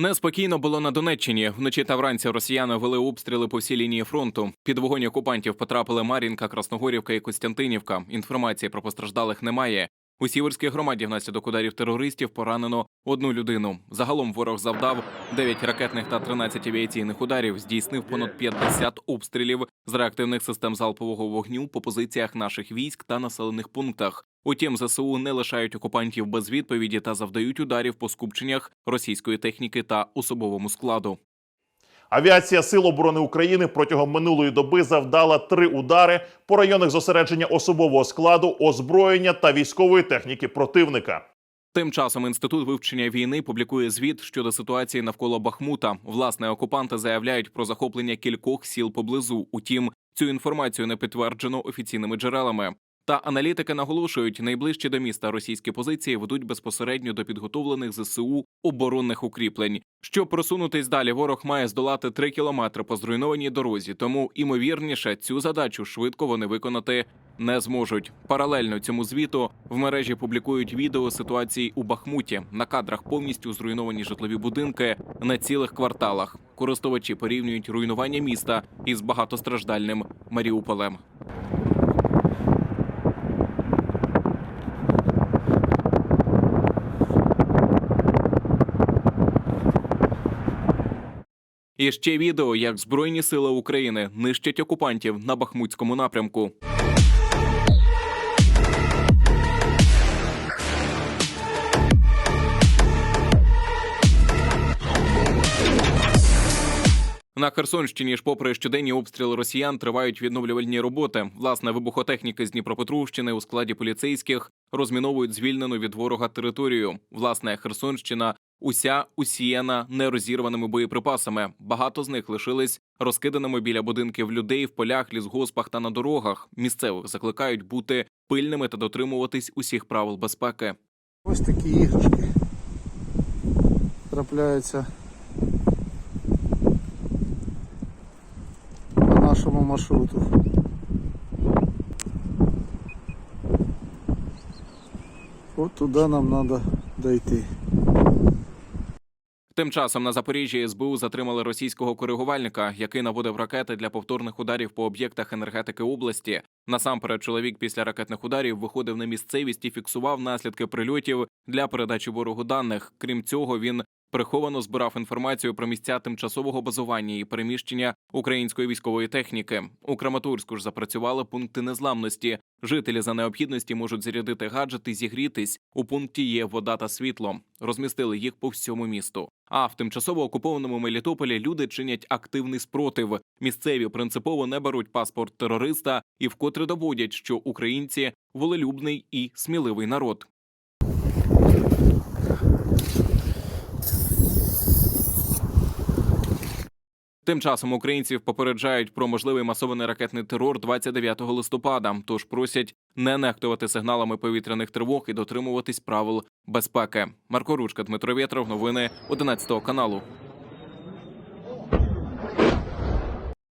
Неспокійно було на Донеччині. Вночі та вранці росіяни вели обстріли по всій лінії фронту. Під вогонь окупантів потрапили Мар'їнка, Красногорівка і Костянтинівка. Інформації про постраждалих немає. У Сіверській громаді внаслідок ударів терористів поранено одну людину. Загалом ворог завдав 9 ракетних та 13 авіаційних ударів, здійснив понад 50 обстрілів з реактивних систем залпового вогню по позиціях наших військ та населених пунктах. Утім, ЗСУ не лишають окупантів без відповіді та завдають ударів по скупченнях російської техніки та особовому складу. Авіація Сил оборони України протягом минулої доби завдала три удари по районах зосередження особового складу, озброєння та військової техніки противника. Тим часом інститут вивчення війни публікує звіт щодо ситуації навколо Бахмута. Власне, окупанти заявляють про захоплення кількох сіл поблизу. Утім, цю інформацію не підтверджено офіційними джерелами. Та аналітики наголошують, найближчі до міста російські позиції ведуть безпосередньо до підготовлених ЗСУ оборонних укріплень. Щоб просунутись далі, ворог має здолати три кілометри по зруйнованій дорозі. Тому імовірніше цю задачу швидко вони виконати не зможуть. Паралельно цьому звіту в мережі публікують відео ситуації у Бахмуті. На кадрах повністю зруйновані житлові будинки на цілих кварталах. Користувачі порівнюють руйнування міста із багатостраждальним Маріуполем. І ще відео, як Збройні сили України нищать окупантів на Бахмутському напрямку. На Херсонщині ж, попри щоденні обстріли росіян, тривають відновлювальні роботи. Власне, вибухотехніки з Дніпропетровщини у складі поліцейських розміновують звільнену від ворога територію. Власне, Херсонщина уся усіяна нерозірваними боєприпасами. Багато з них лишились розкиданими біля будинків людей в полях, лісгоспах та на дорогах. Місцевих закликають бути пильними та дотримуватись усіх правил безпеки. Ось такі іграшки трапляються по нашому маршруту. От туди нам треба дойти. Тим часом на Запоріжжі СБУ затримали російського коригувальника, який наводив ракети для повторних ударів по об'єктах енергетики області. Насамперед, чоловік після ракетних ударів виходив на місцевість і фіксував наслідки прильотів для передачі ворогу даних. Крім цього, він приховано збирав інформацію про місця тимчасового базування і переміщення української військової техніки. У Краматорську ж запрацювали пункти незламності. Жителі за необхідності можуть зарядити гаджети, зігрітись. У пункті є вода та світло. Розмістили їх по всьому місту. А в тимчасово окупованому Мелітополі люди чинять активний спротив. Місцеві принципово не беруть паспорт терориста і вкотре доводять, що українці волелюбний і сміливий народ. Тим часом українців попереджають про можливий масований ракетний терор 29 листопада. Тож просять не нехтувати сигналами повітряних тривог і дотримуватись правил безпеки. Марко Ручка, Дмитро Вєтров, новини 11 каналу.